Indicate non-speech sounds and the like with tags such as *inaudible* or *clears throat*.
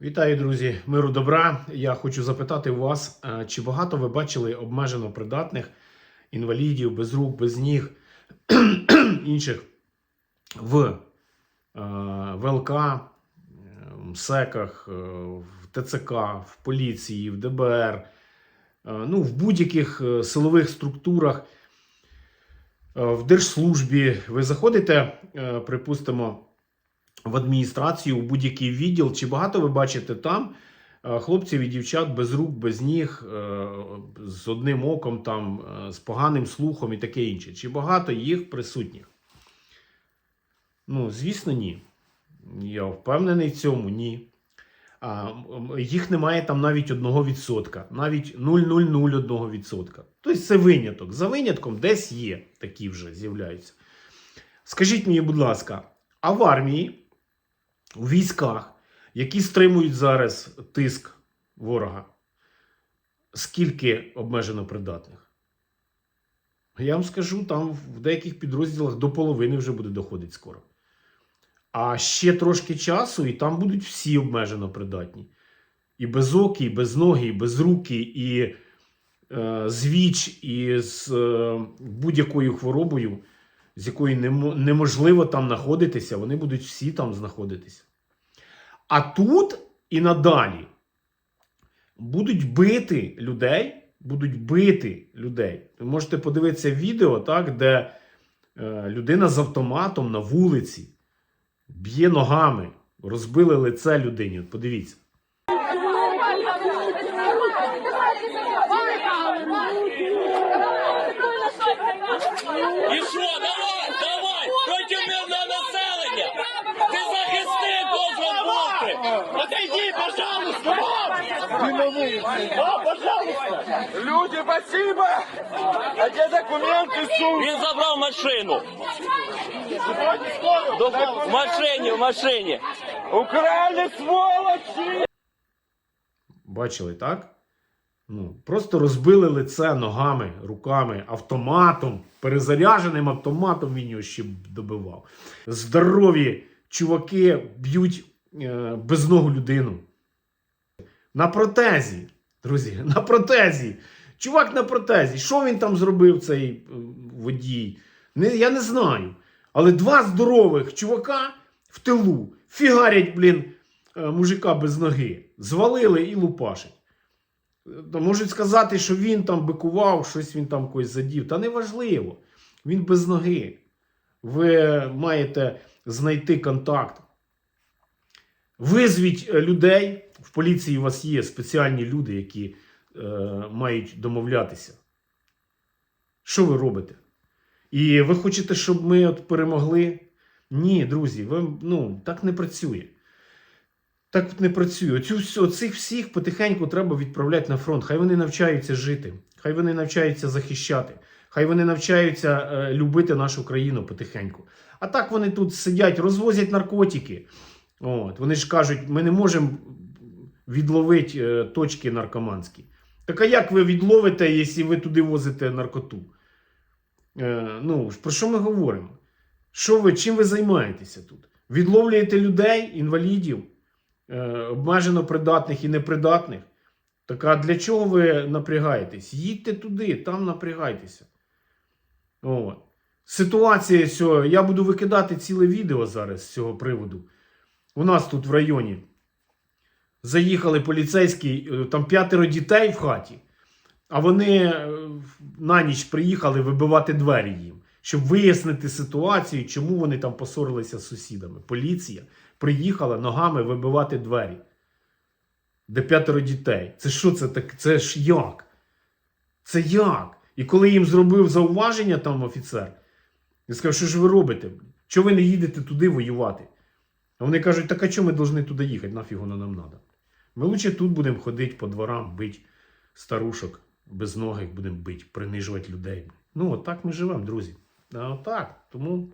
Вітаю, друзі! Миру добра. Я хочу запитати вас, е, чи багато ви бачили обмежено придатних інвалідів без рук, без ніг, *clears throat* інших в е, ВЛК, е, МСЕКах, е, в ТЦК, в поліції, в ДБР, ну, в будь-яких силових структурах, в держслужбі. Ви заходите, припустимо, в адміністрацію, у будь-який відділ, чи багато ви бачите там е, хлопців і дівчат без рук, без ніг, е, з одним оком, там, е, з поганим слухом і таке інше? Чи багато їх присутніх? Ну, звісно, ні. Я впевнений в цьому, ні. А, їх немає там навіть 1%, навіть 0,001%. Тобто це виняток. За винятком десь є такі вже з'являються. Скажіть мені, будь ласка, а в армії, у військах, які стримують зараз тиск ворога, скільки обмежено придатних? Я вам скажу, там в деяких підрозділах до половини вже буде доходити скоро. А ще трошки часу, і там будуть всі обмежено придатні. І без безокі, і безногі, і безрукі, і е, з віч, і з е, будь-якою хворобою, з немо- неможливо там знаходитися, вони будуть всі там знаходитися. А тут і надалі будуть бити людей, будуть бити людей. Ви можете подивитися відео, так, де е, людина з автоматом на вулиці б'є ногами, розбили лице людині. От подивіться. І що, Да, пожалуйста. Люди, спасибо! А где документы, сука? Він забрав машину. До- В машині, в машині. Украли, сволочи! Бачили, так? Ну, просто розбили лице ногами, руками, автоматом, перезаряженим автоматом він його ще б добивав. Здорові чуваки б'ють е, безногу людину. На протезі, друзі, *laughs* на протезі. Чувак на протезі. Що він там зробив, цей е, водій? Не, я не знаю. Але два здорових чувака в тилу фігарять, блін, е, мужика без ноги. Звалили і лупашить. Е, Можуть сказати, що він там бикував, щось він там когось задів. Та неважливо. Він без ноги. Ви маєте знайти контакт. Визвіть е, людей. В поліції у вас є спеціальні люди, які е, мають домовлятися. Що ви робите? І ви хочете, щоб ми от перемогли? Ні, друзі, ви, ну, так не працює. Так не працює. Оцю, оцих всіх потихеньку треба відправляти на фронт. Хай вони навчаються жити, хай вони навчаються захищати, хай вони навчаються е, любити нашу країну потихеньку. А так вони тут сидять, розвозять наркотики. От, вони ж кажуть, ми не можемо відловити е, точки наркоманські. Так а як ви відловите, якщо ви туди возите наркоту? Е, ну, про що ми говоримо? Що ви, чим ви займаєтеся тут? Відловлюєте людей, інвалідів, е, обмежено придатних і непридатних? Так а для чого ви напрягаєтесь? Їдьте туди, там напрягайтеся. От. Ситуація цього, я буду викидати ціле відео зараз з цього приводу. У нас тут в районі заїхали поліцейські, е, там п'ятеро дітей в хаті, а вони е, на ніч приїхали вибивати двері їм, щоб вияснити ситуацію, чому вони там посорилися з сусідами. Поліція приїхала ногами вибивати двері. Де п'ятеро дітей. Це що це так? Це ж як? Це як? І коли їм зробив зауваження там офіцер, я сказав, що ж ви робите? Чого ви не їдете туди воювати? А вони кажуть, так а чому ми повинні туди їхати? Нафіг воно нам треба. Ми лучше тут будемо ходити по дворам, бити старушок, без ноги будемо бити, принижувати людей. Ну, отак ми живемо, друзі. А отак. Тому